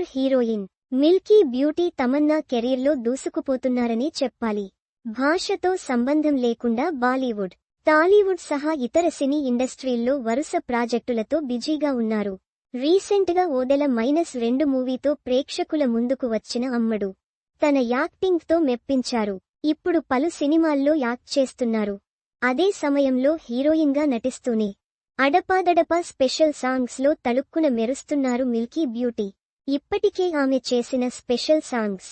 Super heroine milky beauty Tamannaah కెరీర్లో దూసుకుపోతున్నారని చెప్పాలి. భాషతో సంబంధం లేకుండా బాలీవుడ్ టాలీవుడ్ సహా ఇతర సినీ ఇండస్ట్రీల్లో వరుస ప్రాజెక్టులతో బిజీగా ఉన్నారు. రీసెంట్గా ఓదెల మైనస్ రెండు మూవీతో ప్రేక్షకుల ముందుకు వచ్చిన అమ్మడు. తన యాక్టింగ్తో మెప్పించారు. ఇప్పుడు పలు సినిమాల్లో యాక్ట్ చేస్తున్నారు. అదే సమయంలో హీరోయిన్గా నటిస్తూనే అడపాదడపా స్పెషల్ సాంగ్స్లో తళుక్కున మెరుస్తున్నారు మిల్కీ బ్యూటీ. ఇప్పటికే ఆమె చేసిన స్పెషల్ సాంగ్స్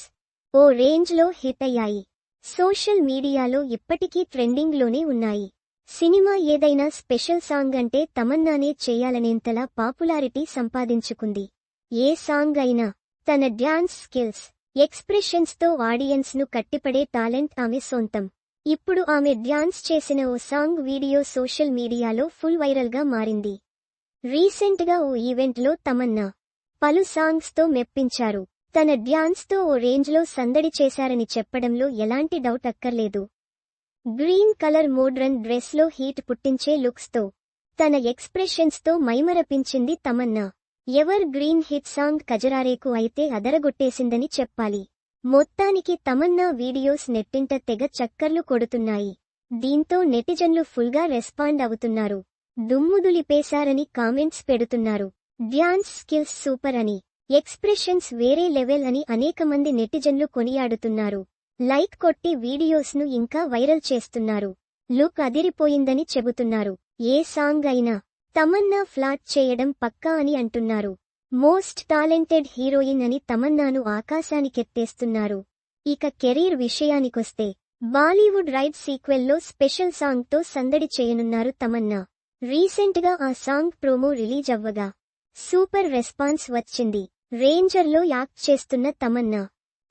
ఓ రేంజ్లో హిట్ అయ్యాయి. సోషల్ మీడియాలో ఇప్పటికీ ట్రెండింగ్లోనే ఉన్నాయి. సినిమా ఏదైనా స్పెషల్ సాంగ్ అంటే తమన్నానే చేయాలనేంతలా పాపులారిటీ సంపాదించుకుంది. ఏ సాంగ్ అయినా తన డ్యాన్స్ స్కిల్స్ ఎక్స్ప్రెషన్స్తో ఆడియన్స్ను కట్టిపడే టాలెంట్ ఆమె సొంతం. ఇప్పుడు ఆమె డ్యాన్స్ చేసిన ఓ సాంగ్ వీడియో సోషల్ మీడియాలో ఫుల్ వైరల్గా మారింది. రీసెంట్గా ఓ ఈవెంట్లో తమన్నా పలు సాంగ్స్తో మెప్పించారు. తన డ్యాన్స్తో ఓ రేంజ్లో సందడి చేశారని చెప్పడంలో ఎలాంటి డౌట్ అక్కర్లేదు. గ్రీన్ కలర్ మోడ్రన్ డ్రెస్లో హీట్ పుట్టించే లుక్స్తో తన ఎక్స్ప్రెషన్స్తో మైమరపించింది Tamannaah. Ever green hit song కజరారేకు అయితే అదరగొట్టేసిందని చెప్పాలి. మొత్తానికి తమన్నా వీడియోస్ నెట్టింట తెగ చక్కర్లు కొడుతున్నాయి. దీంతో నెటిజన్లు ఫుల్గా రెస్పాండ్ అవుతున్నారు. దుమ్ముదులిపేశారని కామెంట్స్ పెడుతున్నారు. డ్యాన్స్ స్కిల్స్ సూపర్ అని ఎక్స్ప్రెషన్స్ వేరే లెవెల్ అని అనేక మంది నెటిజన్లు కొనియాడుతున్నారు. లైక్ కొట్టి వీడియోస్ను ఇంకా వైరల్ చేస్తున్నారు. లుక్ అదిరిపోయిందని చెబుతున్నారు. ఏ సాంగ్ అయినా తమన్నా ఫ్లాట్ చేయడం పక్కా అని అంటున్నారు. మోస్ట్ టాలెంటెడ్ హీరోయిన్ అని తమన్నాను ఆకాశానికెత్తేస్తున్నారు. ఇక కెరీర్ విషయానికొస్తే బాలీవుడ్ రైడ్ సీక్వెల్లో స్పెషల్ సాంగ్తో సందడి చేయనున్నారు తమన్నా. రీసెంట్గా ఆ సాంగ్ ప్రోమో రిలీజ్ అవ్వగా సూపర్ రెస్పాన్స్ వచ్చింది. రేంజర్లో యాక్ట్ చేస్తున్న Tamannaah.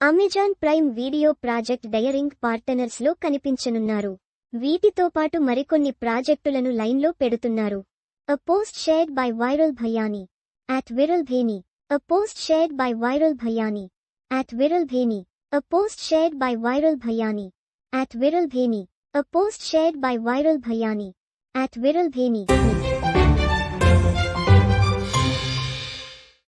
Amazon Prime video project daring పార్టనర్స్లో కనిపించనున్నారు. వీటితో పాటు మరికొన్ని ప్రాజెక్టులను లైన్లో పెడుతున్నారు. A post shared by Viral Bhayani at Viral Bhayani a post shared by Viral Bhayani at Viral Bhayani a post shared by Viral Bhayani at Viral Bhayani a post shared by Viral Bhayani at Viral Bhayani